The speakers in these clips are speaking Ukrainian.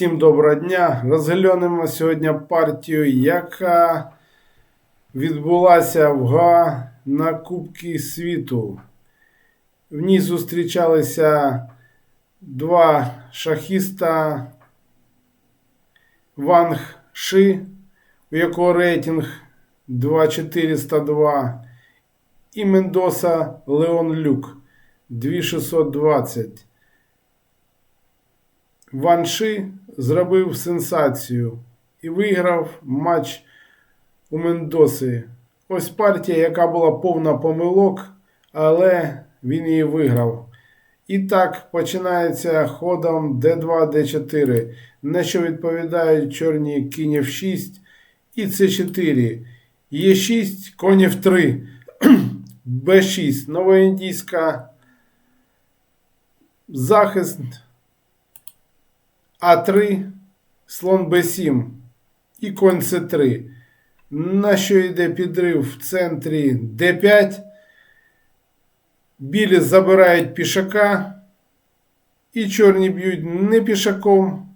Всім доброго дня. Розглянемо сьогодні партію, яка відбулася в ГА на Кубки світу. В ній зустрічалися два шахіста Ванг Ши, у якого рейтинг 2402, і Мендоса Леон Люк 2620. Ван Ши зробив сенсацію і виграв матч у Мендоси. Ось партія, яка була повна помилок, але він її виграв. І так починається ходом D2, D4, на що відповідають чорні кінь F6 і C4. Е6, конь F3, B6, новоіндійська захист. А3, слон Б7 і конь С3. На що йде підрив в центрі Д5. Білі забирають пішака. І чорні б'ють не пішаком,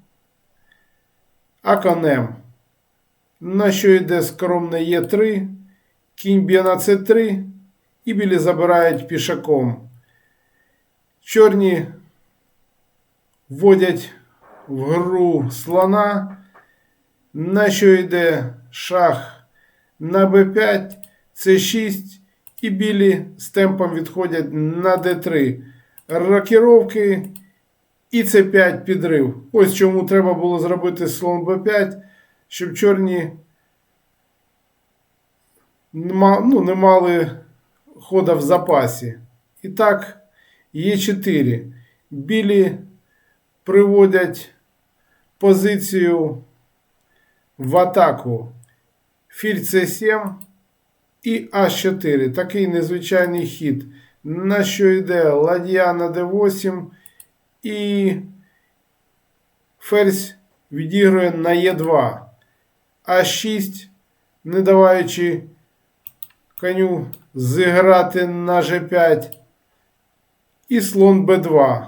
а конем. На що йде скромне Е3, кінь б'є на С3, і білі забирають пішаком. Чорні вводять в гру слона, на що йде шах на b5, c6 і білі з темпом відходять на d3. Рокіровки і c5 підрив. Ось чому треба було зробити слон b5, щоб чорні ну, не мали хода в запасі. І так, Е4. Білі приводять позицію в атаку. Філь С7 і А4. Такий незвичайний хід. На що йде ладья на Д8 і ферзь відігрує на Е2. А6, не даваючи коню зіграти на G5. І слон Б2.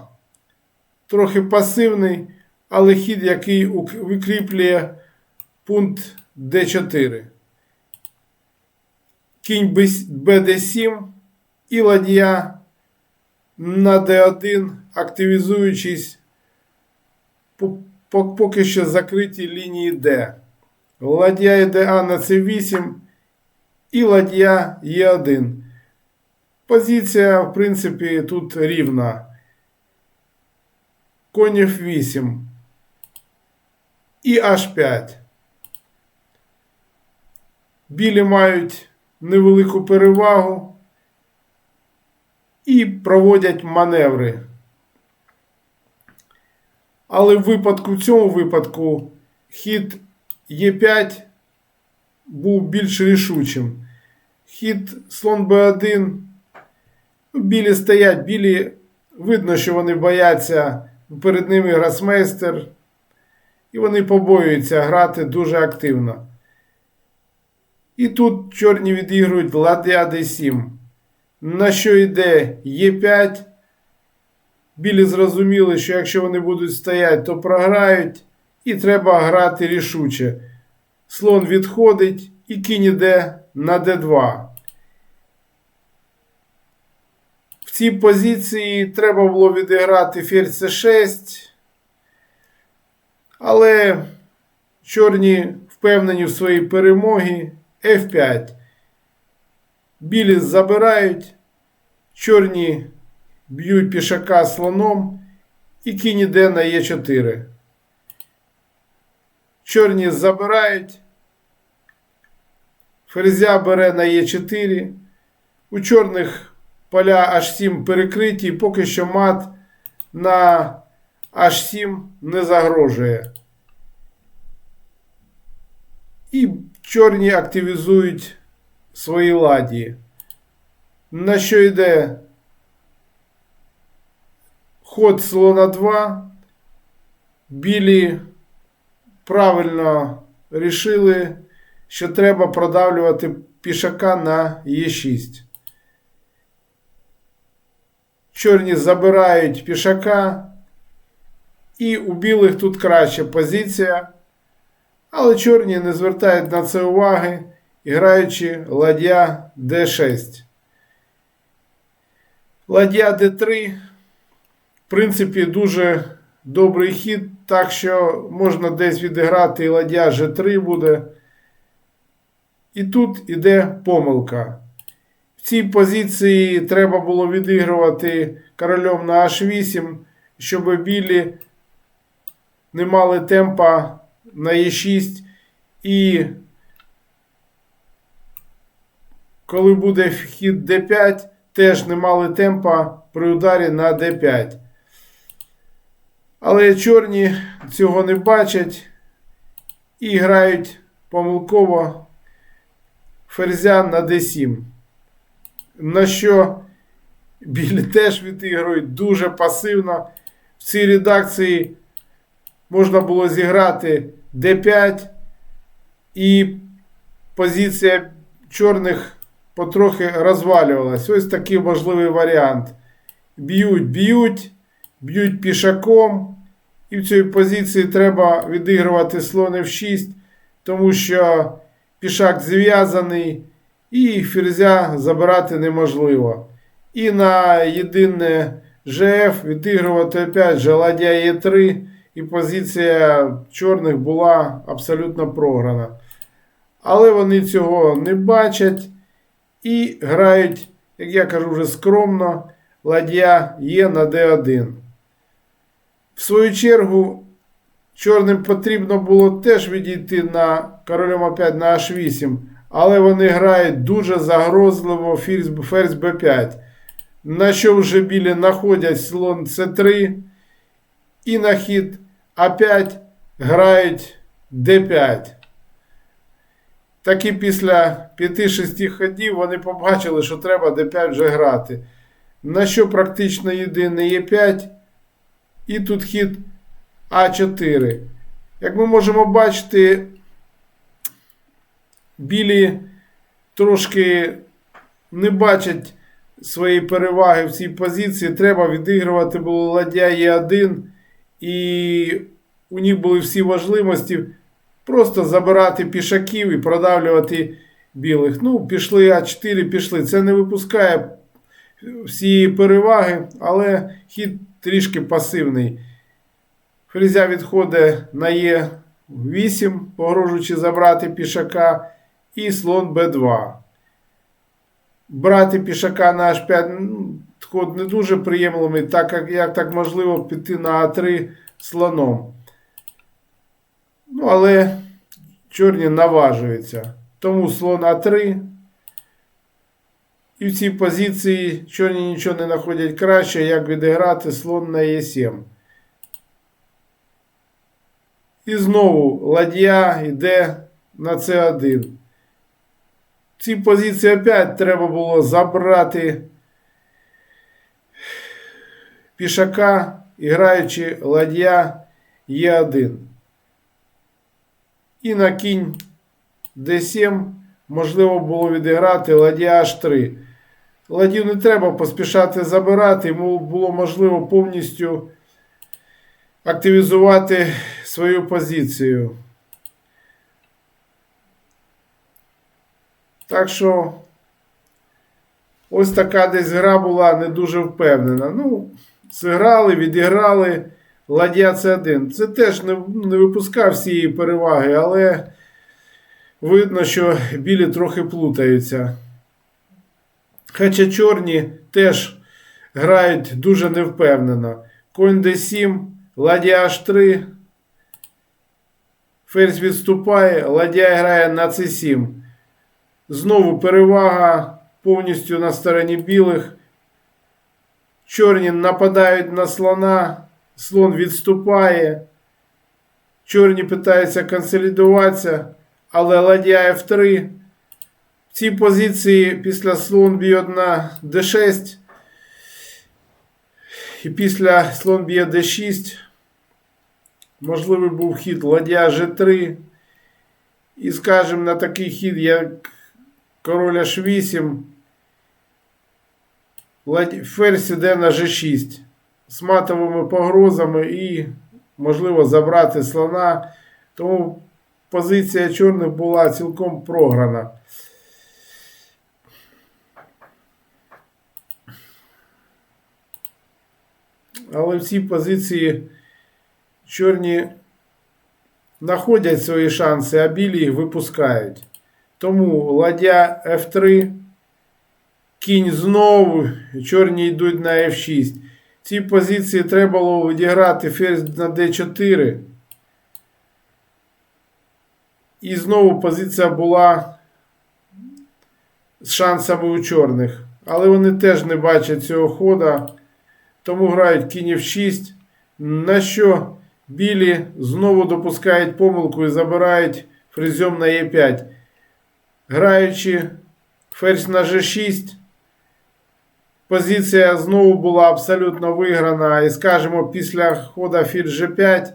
Трохи пасивний але хід, який викріплює пункт D4. Кінь BD7 і ладья на D1, активізуючись поки що закриті лінії D. Ладья йде А на C8 і ладья Е1. Позиція, в принципі, тут рівна. Конь F8 і H5. Білі мають невелику перевагу і проводять маневри. Але в випадку, в цьому випадку хід Е5 був більш рішучим. Хід слон Б1. Білі стоять, білі видно, що вони бояться перед ними гросмейстер. І вони побоюються грати дуже активно. І тут чорні відігрують ладья d7. На що йде Е5. Білі зрозуміли, що якщо вони будуть стояти, то програють. І треба грати рішуче. Слон відходить і кінь іде на d2. В цій позиції треба було відіграти ферзь c6. Але чорні впевнені в своїй перемогі F5. Білі забирають, чорні б'ють пішака слоном і кінь іде на Е4. Чорні забирають. Ферзя бере на Е4. У чорних поля H7 перекриті, поки що мат на H7 не загрожує. І чорні активізують свої ладі. На що йде ход слона 2. Білі правильно рішили, що треба продавлювати пішака на Е6. Чорні забирають пішака І у білих тут краща позиція. Але чорні не звертають на це уваги, граючи ладья D6. Ладья D3, в принципі, дуже добрий хід, так що можна десь відіграти і ладья G3 буде. І тут іде помилка. В цій позиції треба було відігрувати королем на H8, щоб білі не мали темпа на Е6. І коли буде вхід D5, теж не мали темпа при ударі на D5. Але чорні цього не бачать і грають помилково ферзя на D7. На що білі теж відіграють дуже пасивно. В цій редакції можна було зіграти D5, і позиція чорних потрохи розвалювалась. Ось такий можливий варіант. Б'ють, б'ють, б'ють пішаком. І в цій позиції треба відігрувати слон F6, тому що пішак зв'язаний і ферзя забирати неможливо. І на єдине ЖФ відігрувати опять же ладья Е3, і позиція чорних була абсолютно програна. Але вони цього не бачать і грають, як я кажу, вже скромно, ладья Е на Д1. В свою чергу, чорним потрібно було теж відійти на королем опять на H8, але вони грають дуже загрозливо ферзь, ферзь b5. На що вже білі знаходять слон С3 і на хід А5 грають Д5. Так і після 5-6 ходів вони побачили, що треба Д5 вже грати. На що практично єдиний Е5. І тут хід А4. Як ми можемо бачити, білі трошки не бачать свої переваги в цій позиції. Треба відігрувати було ладья Е1. І у них були всі можливості просто забирати пішаків і продавлювати білих. Ну, пішли А4, пішли. Це не випускає всі переваги, але хід трішки пасивний. Фрезя відходить на Е8, погрожуючи забрати пішака, і слон Б2. Брати пішака на H5 ну, ход не дуже приємний, так як, як так можливо піти на А3 слоном. Ну, але чорні наважуються. Тому слон А3. І в цій позиції чорні нічого не знаходять краще, як відіграти слон на Е7. І знову ладья йде на С1. В цій позиції опять треба було забрати пішака, граючи ладья Е1. І на кінь D7 можливо було відіграти ладья H3. Ладів не треба поспішати забирати, йому було можливо повністю активізувати свою позицію. Так що ось така десь гра була не дуже впевнена. Ну, зіграли, відіграли ладья С1. Це теж не, не випускав всієї переваги, але видно, що білі трохи плутаються. Хоча чорні теж грають дуже невпевнено. Конь d7, ладья H3. Ферзь відступає, ладья грає на c7. Знову перевага повністю на стороні білих. Чорні нападають на слона, слон відступає. Чорні питаються консолідуватися, але ладья F3. В цій позиції після слон б'є на d6. І після слон б'є d6. Можливий був хід ладья G3. І, скажімо, на такий хід, як король H8. Ферзь іде на G6 з матовими погрозами і можливо забрати слона. Тому позиція чорних була цілком програна. Але в цій позиції чорні знаходять свої шанси, а білі їх випускають. Тому ладья F3, кінь знову, чорні йдуть на F6. В цій позиції треба було відіграти ферзь на D4. І знову позиція була з шансами у чорних. Але вони теж не бачать цього хода. Тому грають кінь F6. На що білі знову допускають помилку і забирають фрезьом на Е5. Граючи ферзь на G6. Позиція знову була абсолютно виграна. І скажімо, після хода ферзь G5.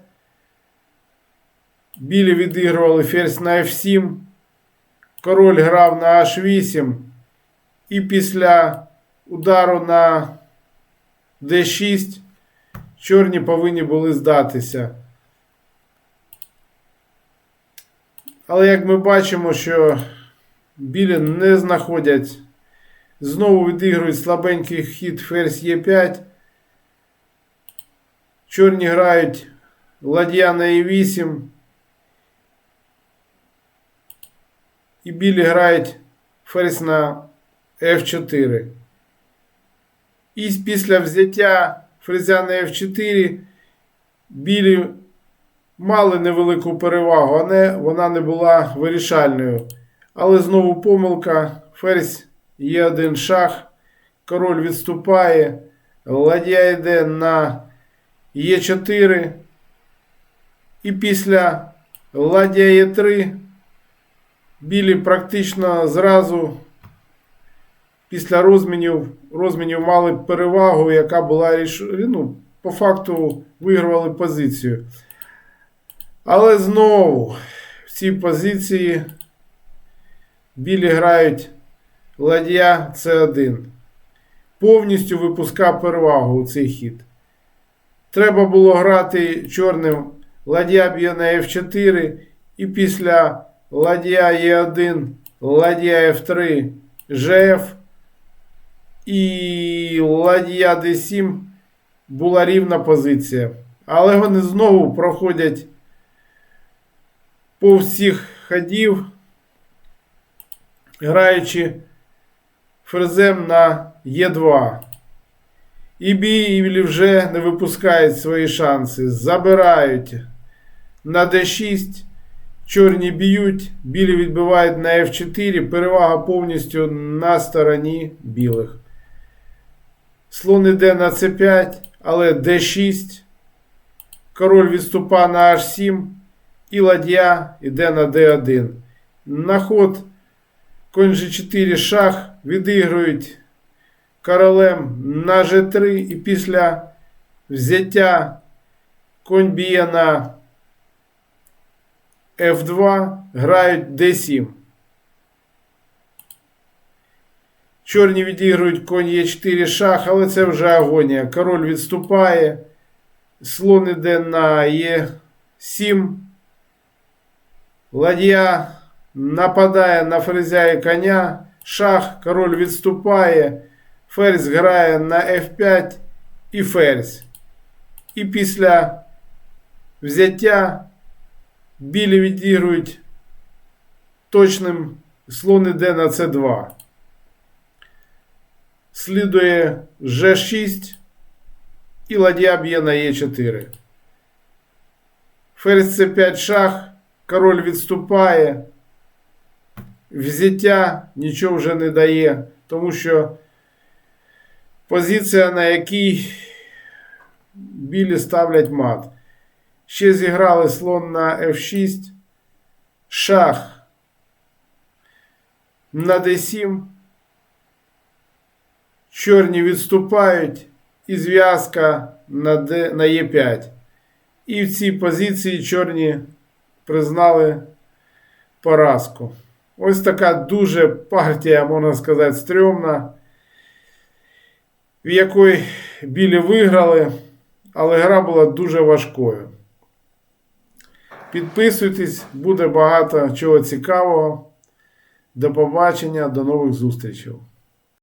Білі відігрували ферзь на F7. Король грав на H8. І після удару на D6 чорні повинні були здатися. Але як ми бачимо, що білі не знаходять, знову відігрують слабенький хід ферзь Е5. Чорні грають ладья на Е8. І білі грають ферзь на F4. І після взяття фрезя на F4 білі мали невелику перевагу, але вона не була вирішальною. Але знову помилка. Ферзь є один шах, король відступає, ладья йде на Е4. І після ладья Е3 білі практично зразу після розмінів розмінів мали перевагу, яка була ну, по факту вигравали позицію. Але знову в цій позиції білі грають ладья С1. Повністю випуска перевагу у цей хід. Треба було грати чорним ладья б'є на F4 і після ладья Е1, ладья F3, ЖФ і ладья D7 була рівна позиція. Але вони знову проходять по всіх ходів, граючи ферзем на Е2. І білі вже не випускають свої шанси. Забирають на D6. Чорні б'ють, білі відбивають на F4. Перевага повністю на стороні білих. Слон іде на c5, але d6. Король відступає на h7. І ладья йде на d1. На ход конь g4 шах відігрують королем на g3. І після взяття конь б'є на f2, грають d7. Чорні відігрують конь Е4 шах, але це вже агонія. Король відступає. Слон іде на Е7. Ладья нападає на ферзя і коня. Шах, король відступає. Ферзь грає на F5 і ферзь. І після взяття білі відігрують точним слон іде на С2 слідує G6 і ладья б'є на Е4. Ферзь С5 шах, король відступає. Взяття нічого вже не дає, тому що позиція, на якій білі ставлять мат. Ще зіграли слон на F6, шах на D7. Чорні відступають і зв'язка на Д, на Е5. І в цій позиції чорні признали поразку. Ось така дуже партія, можна сказати, стрьомна, в якої білі виграли, але гра була дуже важкою. Підписуйтесь, буде багато чого цікавого. До побачення, до нових зустрічей.